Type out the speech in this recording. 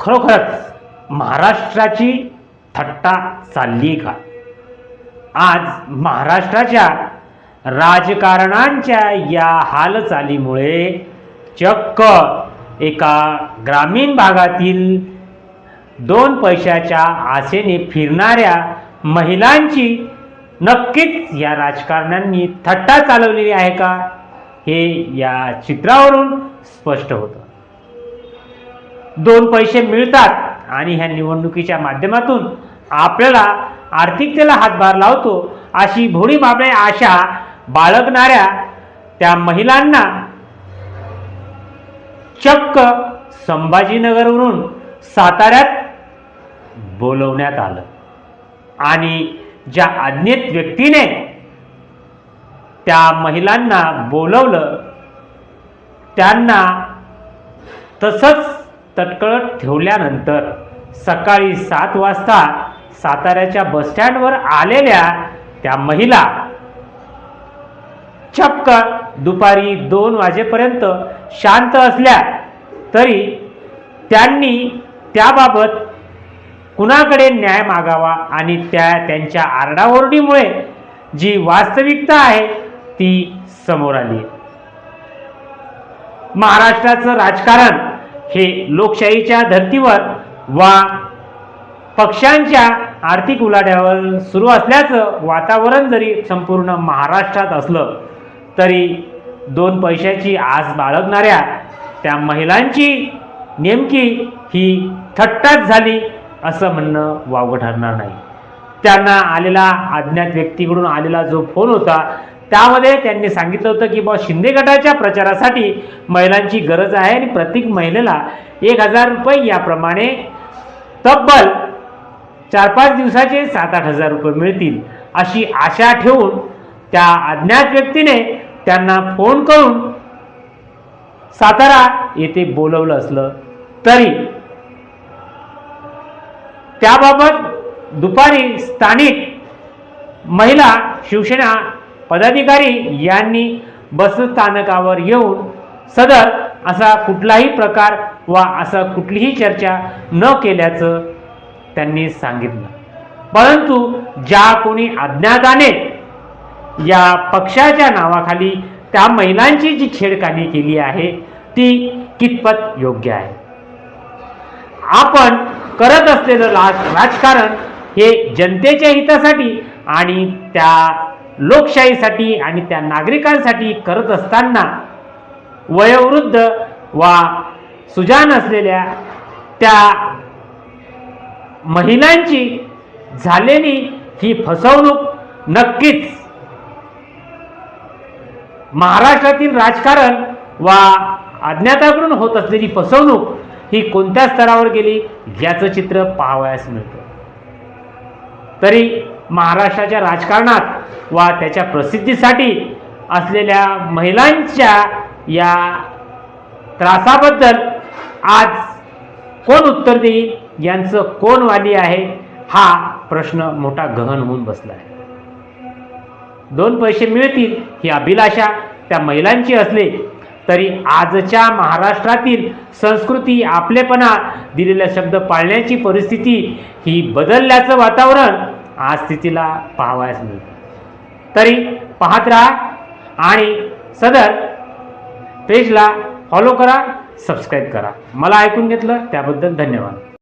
खरोखरच महाराष्ट्राची थट्टा चालली का? आज महाराष्ट्राच्या राजकारणांच्या या हालचालीमुळे चक्क एका ग्रामीण भागातील दोन पैशाच्या आशेने फिरणाऱ्या महिलांची नक्कीच या राजकारण्यांनी थट्टा चालवलेली आहे का? हे या चित्रावरून स्पष्ट होतं. दोन पैसे मिळतात आणि ह्या निवडणुकीच्या माध्यमातून आपल्याला आर्थिकतेला हातभार लावतो अशी भोळी बाबळे आशा बाळगणाऱ्या त्या महिलांना चक्क संभाजीनगरवरून साताऱ्यात बोलवण्यात आलं. आणि ज्या अज्ञेत व्यक्तीने त्या महिलांना बोलवलं त्यांना तसंच तटकळत ठेवल्यानंतर सकाळी सात वाजता साताऱ्याच्या बसस्टँडवर आलेल्या त्या महिला चक्क दुपारी दोन वाजेपर्यंत शांत असल्या तरी त्यांनी त्याबाबत कुणाकडे न्याय मागावा आणि त्या त्यांच्या आरडाओरडीमुळे जी वास्तविकता आहे ती समोर आली. महाराष्ट्राचं राजकारण हे लोकशाहीच्या धर्तीवर वा पक्षांच्या आर्थिक उलाढ्यावर सुरू असल्याचं वातावरण जरी संपूर्ण महाराष्ट्रात असलं तरी दोन पैशाची आस बाळगणाऱ्या त्या महिलांची नेमकी ही थट्टाच झाली असं म्हणणं वावगं ठरणार नाही. त्यांना आलेला अज्ञात व्यक्तीकडून आलेला जो फोन होता त्यामध्ये त्यांनी सांगितलं होतं की बा शिंदे गटाच्या प्रचारासाठी महिलांची गरज आहे आणि प्रत्येक महिलेला एक हजार रुपये याप्रमाणे तब्बल चार पाच दिवसाचे सात आठ हजार रुपये मिळतील अशी आशा ठेवून त्या अज्ञात व्यक्तीने त्यांना फोन करून सातारा येथे बोलवलं असलं तरी त्याबाबत दुपारी स्थानिक महिला शिवसेना पदाधिकारी यांनी बसस्थानकावर येऊन सदर असा कुठलाही प्रकार वा असा कुठलीही चर्चा न केल्याचं त्यांनी सांगितलं. परंतु ज्या कोणी अज्ञाताने या पक्षाच्या नावाखाली त्या महिलांची जी छेडखानी केली आहे ती कितपत योग्य आहे? आपण करत असलेलं राजकारण हे जनतेच्या हितासाठी आणि त्या लोकशाहीसाठी आणि त्या नागरिकांसाठी करत असताना वयोवृद्ध वा सुजान असलेल्या त्या महिलांची झालेली ही फसवणूक नक्कीच महाराष्ट्रातील राजकारण वा अज्ञाताकडून होत असलेली फसवणूक ही कोणत्या स्तरावर गेली याचं चित्र पाहावयास मिळतं. तरी महाराष्ट्राच्या राजकारणात वा त्याच्या प्रसिद्धीसाठी असलेल्या महिलांच्या या त्रासाबद्दल आज कोण उत्तर देईल? यांचं कोण वाली आहे? हा प्रश्न मोठा गहन होऊन बसला आहे. दोन पैसे मिळतील ही अभिलाषा त्या महिलांची असले तरी आजच्या महाराष्ट्रातील संस्कृती आपलेपणा दिलेला शब्द पाळण्याची परिस्थिती ही बदलल्याचं वातावरण आज स्थितीला पाहावयास मिळतं. तरी पाहत राहा आणि सदर पेजला फॉलो करा सबस्क्राईब करा. मला ऐकून घेतलं त्याबद्दल धन्यवाद.